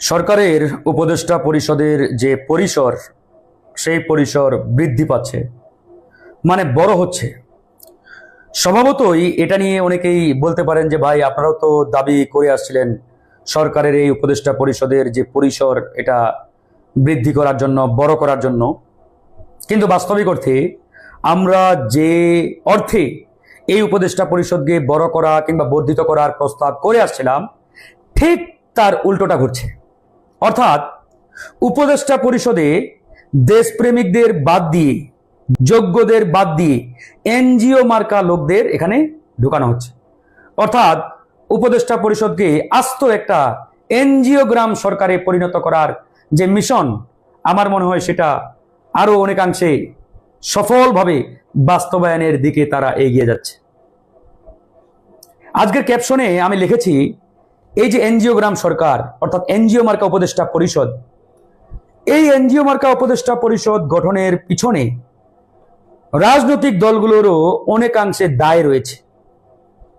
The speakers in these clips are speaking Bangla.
সরকারের উপদেষ্টা পরিষদের যে পরিসর, সেই পরিসর বৃদ্ধি পাচ্ছে মানে বড় হচ্ছে। স্বভাবতই এটা নিয়ে অনেকেই বলতে পারেন যে, ভাই, আপনারাও তো দাবি করে আসছিলেন সরকারের এই উপদেষ্টা পরিষদের যে পরিসর, এটা বৃদ্ধি করার জন্য, বড় করার জন্য। কিন্তু বাস্তবিক অর্থে আমরা যে অর্থে এই উপদেষ্টা পরিষদকে বড় করা কিংবা বর্ধিত করার প্রস্তাব করে আসছিলাম, ঠিক তার উল্টোটা ঘটছে। অর্থাৎ উপদেষ্টা পরিষদে দেশপ্রেমিকদের বাদ দিয়ে, যোগ্যদের বাদ দিয়ে এনজিও মার্কা লোকদের এখানে ঢুকানো হচ্ছে। অর্থাৎ উপদেষ্টা পরিষদকে আস্ত একটা এনজিও গ্রাম সরকারে পরিণত করার যে মিশন, আমার মনে হয় সেটা আরও অনেকাংশে সফলভাবে বাস্তবায়নের দিকে তারা এগিয়ে যাচ্ছে। আজকের ক্যাপশনে আমি লিখেছি এই যে এনজিও গ্রাম সরকার, অর্থাৎ এনজিও মার্কা উপদেষ্টা পরিষদ, এই এনজিও মার্কা উপদেষ্টা পরিষদ গঠনের পিছনে রাজনৈতিক দলগুলোরও অনেকাংশে দায় রয়েছে।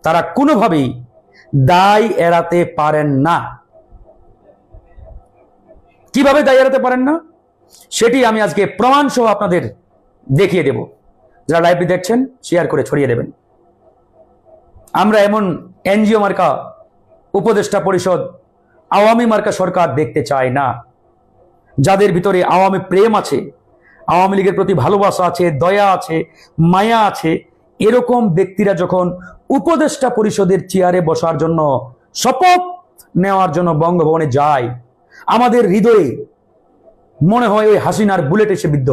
তারা কোনোভাবেই দায় এড়াতে পারেন না। কীভাবে দায় এড়াতে পারেন না? সেটি আমি আজকে প্রমাণ সহ আপনাদের দেখিয়ে দেব। যারা লাইভটি দেখছেন শেয়ার করে ছড়িয়ে দেবেন। আমরা এমন এনজিও মার্কা উপদেষ্টা পরিষদ আওয়ামী মার্কা সরকার দেখতে চায় না। যাদের ভিতরে আওয়ামী প্রেম আছে, আওয়ামী লীগের প্রতি ভালোবাসা আছে, দয়া আছে, মায়া আছে, এরকম ব্যক্তিরা যখন উপদেষ্টা পরিষদের চেয়ারে বসার জন্য শপথ নেওয়ার জন্য বঙ্গভবনে যায়, আমাদের হৃদয়ে মনে হয় ওই হাসিনার বুলেট এসে বিদ্ধ।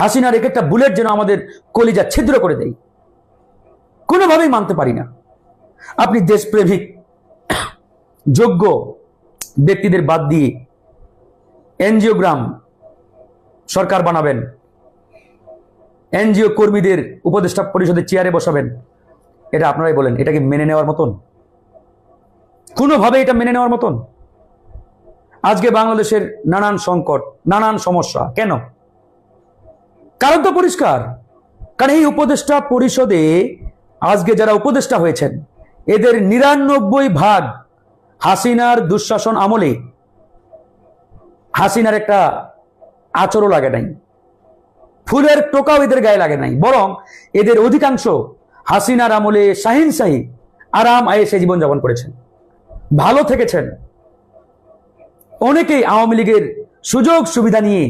হাসিনার এক একটা বুলেট যেন আমাদের কলিজা ছিদ্র করে দেয়। কোনোভাবেই মানতে পারি না। আপনি দেশপ্রেমিক, যোগ্য ব্যক্তিদের বাদ দিয়ে এনজিওগ্রাম সরকার বানাবেন, এনজিও কর্মীদের উপদেষ্টা পরিষদের চেয়ারে বসাবেন, এটা আপনারাই বলেন, এটা কি মেনে নেওয়ার মতন? কোনোভাবে এটা মেনে নেওয়ার মতন? আজকে বাংলাদেশের নানান সংকট, নানান সমস্যা, কেন? কারণ তো পরিষ্কার, কারণ এই উপদেষ্টা পরিষদে আজকে যারা উপদেষ্টা হয়েছেন এদের নিরানব্বই ভাগ হাসিনার দুঃশাসন আমলে হাসিনার একটা আচরও লাগে নাই। ফুলের টোকাও এদের গায়ে লাগে নাই। বরং এদের অধিকাংশ হাসিনার আমলে শাহিন শাহী আরাম আয়েসে জীবনযাপন করেছেন। ভালো থেকেছেন। অনেকেই আওয়ামী লীগের সুযোগ সুবিধা নিয়ে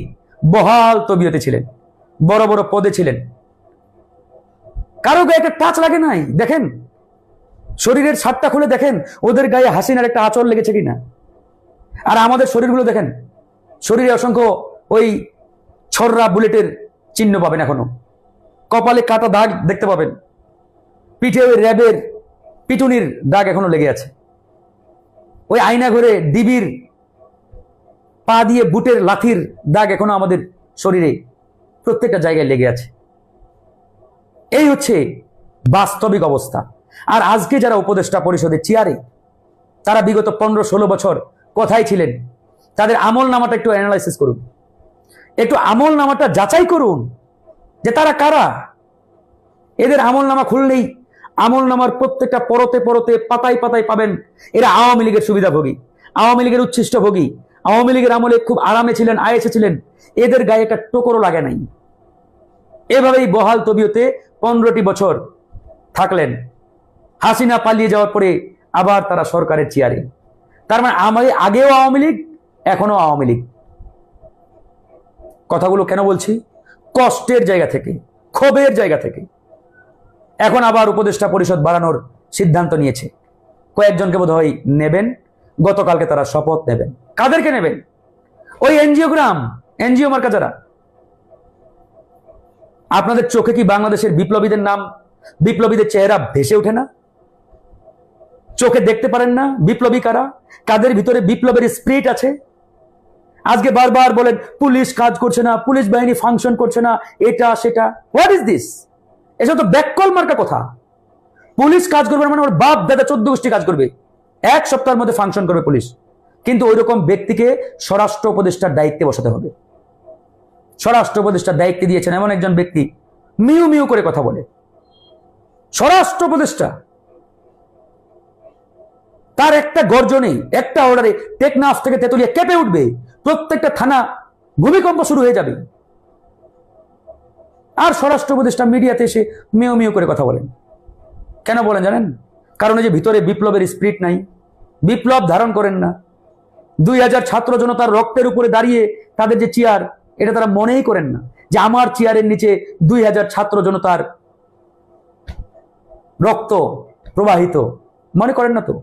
বহাল তবিয়তে ছিলেন, বড় বড় পদে ছিলেন। কারও গায়ে একটা টাচ লাগে নাই। দেখেন শরীরের ছাদটা খুলে দেখেন, ওদের গায়ে হাসিনার একটা আচর লেগেছে কিনা? আর আমাদের শরীরগুলো দেখেন, শরীরে অসংখ্য ওই ছররা বুলেটের চিহ্ন পাবেন এখনও। কপালে কাটা দাগ দেখতে পাবেন, পিঠে ওই র্যাবের পিটুনির দাগ এখনও লেগে আছে। ওই আয়না ঘরে ডিবির পা দিয়ে বুটের লাথির দাগ এখনও আমাদের শরীরে প্রত্যেকটা জায়গায় লেগে আছে। এই হচ্ছে বাস্তবিক অবস্থা। আর আজকে যারা উপদেষ্টা পরিষদের চেয়ারে তারা বিগত পনেরো ষোলো বছর কোথায় ছিলেন? তাদের আমল নামাটা একটু অ্যানালাইসিস করুন। একটু আমল নামাটা যাচাই করুন যে তারা কারা। এদের আমল নামা খুললেই আমল নামার প্রত্যেকটা পরতে পরতে পাতায় পাতায় পাবেন এরা আওয়ামী লীগের সুবিধাভোগী, আওয়ামী লীগের উচ্ছিষ্টভোগী, আওয়ামী লীগের আমলে খুব আরামে ছিলেন, আয়েসে ছিলেন, এদের গায়ে একটা টোকরও লাগে নাই। এভাবেই বহাল তবিয়তে পনেরোটি বছর থাকলেন। হাসিনা পালিয়ে যাওয়ার পরে আবার তারা সরকারের চেয়ারে। তার মানে আমাদের আগেও আওয়ামী লীগ এখনও আওয়ামী লীগ। কথাগুলো কেন বলছি? কষ্টের জায়গা থেকে, ক্ষোভের জায়গা থেকে। এখন আবার উপদেষ্টা পরিষদ বাড়ানোর সিদ্ধান্ত নিয়েছে। কয়েকজনকে বোধ হয় নেবেন, গতকালকে তারা শপথ নেবেন। কাদেরকে নেবেন? ওই এনজিও গ্রাম এনজিও মার্কা যারা? আপনাদের চোখে কি বাংলাদেশের বিপ্লবীদের নাম? বিপ্লবীদের চেহারা ভেসে ওঠে না? চোখে দেখতে পারেন না, বিপ্লবী কারা? কাদের ভিতরে বিপ্লবের স্পিরিট আছে? আজকে বারবার বলেন, পুলিশ কাজ করছে না, পুলিশ বাহিনী ফাংশন করছে না, এটা, সেটা। হোয়াট ইজ দিস এসব তো ব্যাককল মার্কা কথা। পুলিশ কাজ করবে মানে ওর বাপ, দাদা চোদ্দ গোষ্ঠী কাজ করবে। এক সপ্তাহের মধ্যে ফাংশন করবে পুলিশ। কিন্তু ওই রকম ব্যক্তিকে স্বরাষ্ট্র উপদেষ্টার দায়িত্বে বসাতে হবে। স্বরাষ্ট্র উপদেষ্টার দায়িত্বে দিয়েছেন এমন একজন ব্যক্তি, মিউ মিউ করে কথা বলে। স্বরাষ্ট্র উপদেষ্টা। তার একটা গর্জনে একটা অর্ডারে টেকনাফ থেকে তেতুলিয়া কেঁপে উঠবে। প্রত্যেকটা থানা ভূমিকম্প শুরু হয়ে যাবে। আর স্বরাষ্ট্র উপদেষ্টা মিডিয়াতে এসে মেয় মেয় করে কথা বলেন। কেন বলেন জানেন? কারণ যে ভিতরে বিপ্লবের স্পিরিট নাই, বিপ্লব ধারণ করেন না। দুই হাজার ছাত্র জনতার রক্তের উপরে দাঁড়িয়ে তাদের যে চেয়ার এটা তারা মনেই করেন না। যে আমার চেয়ারের নিচে দুই হাজার ছাত্র জনতার রক্ত প্রবাহিত। মনে করেন না তো?